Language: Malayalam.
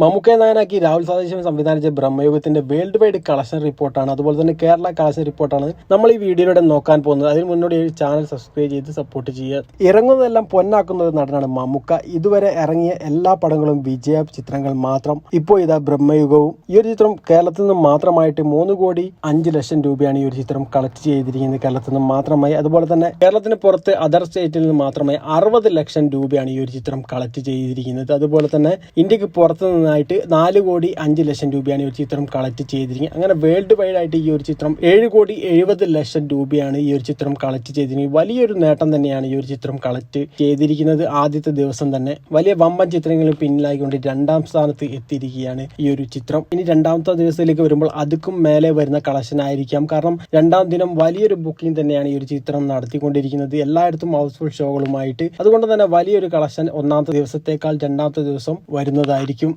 മമ്മൂക്കയെ നായനാക്കി രാഹുൽ സദാശിവൻ സംവിധാനിച്ച ബ്രഹ്മയുഗത്തിന്റെ വേൾഡ് വൈഡ് കളക്ഷൻ റിപ്പോർട്ടാണ്. അതുപോലെ തന്നെ കേരള കളക്ഷൻ റിപ്പോർട്ടാണ് നമ്മൾ ഈ വീഡിയോയിലൂടെ നോക്കാൻ പോകുന്നത്. അതിന് മുന്നോടി ഈ ചാനൽ സബ്സ്ക്രൈബ് ചെയ്ത് സപ്പോർട്ട് ചെയ്യുക. ഇറങ്ങുന്നതെല്ലാം പൊന്നാക്കുന്ന ഒരു നടനാണ് മമ്മൂക്ക. ഇതുവരെ ഇറങ്ങിയ എല്ലാ പടങ്ങളും വിജയ ചിത്രങ്ങൾ മാത്രം. ഇപ്പോൾ ഇതാ ബ്രഹ്മയുഗവും. ഈ ഒരു ചിത്രം കേരളത്തിൽ നിന്ന് മാത്രമായിട്ട് മൂന്ന് കോടി അഞ്ച് ലക്ഷം രൂപയാണ് ഈ ഒരു ചിത്രം കളക്ട് ചെയ്തിരിക്കുന്നത് കേരളത്തിൽ നിന്ന് മാത്രമായി. അതുപോലെ തന്നെ കേരളത്തിന് പുറത്ത് അതർ സ്റ്റേറ്റിൽ നിന്ന് മാത്രമായി അറുപത് ലക്ഷം രൂപയാണ് ഈ ഒരു ചിത്രം കളക്ട് ചെയ്തിരിക്കുന്നത്. അതുപോലെ തന്നെ ഇന്ത്യയ്ക്ക് പുറത്ത് നിന്നായിട്ട് നാല് കോടി അഞ്ച് ലക്ഷം രൂപയാണ് ഈ ഒരു ചിത്രം കളക്ട് ചെയ്തിരിക്കുന്നത്. അങ്ങനെ വേൾഡ് വൈഡ് ആയിട്ട് ഈ ഒരു ചിത്രം ഏഴ് കോടി എഴുപത് ലക്ഷം രൂപയാണ് ഈ ഒരു ചിത്രം കളക്ട് ചെയ്തിരിക്കുന്നത്. വലിയൊരു നേട്ടം തന്നെയാണ് ഈ ഒരു ചിത്രം കളക്ട് ചെയ്തിരിക്കുന്നത്. ആദ്യത്തെ ദിവസം തന്നെ വലിയ വമ്പൻ ചിത്രങ്ങൾ പിന്നിലായിക്കൊണ്ട് രണ്ടാം സ്ഥാനത്ത് എത്തിയിരിക്കുകയാണ് ഈ ഒരു ചിത്രം. ഇനി രണ്ടാമത്തെ ദിവസത്തിലേക്ക് വരുമ്പോൾ അതുക്കും മേലെ വരുന്ന കളക്ഷൻ ആയിരിക്കാം. കാരണം രണ്ടാം ദിനം വലിയൊരു ബുക്കിംഗ് തന്നെയാണ് ഈ ഒരു ചിത്രം നടത്തിക്കൊണ്ടിരിക്കുന്നത്. എല്ലായിടത്തും ഹൗസ്ഫുൾ ഷോകളുമായിട്ട് അതുകൊണ്ട് തന്നെ വലിയൊരു കളക്ഷൻ ഒന്നാമത്തെ ദിവസത്തേക്കാൾ രണ്ടാമത്തെ ദിവസം വരുന്നതായിരിക്കും.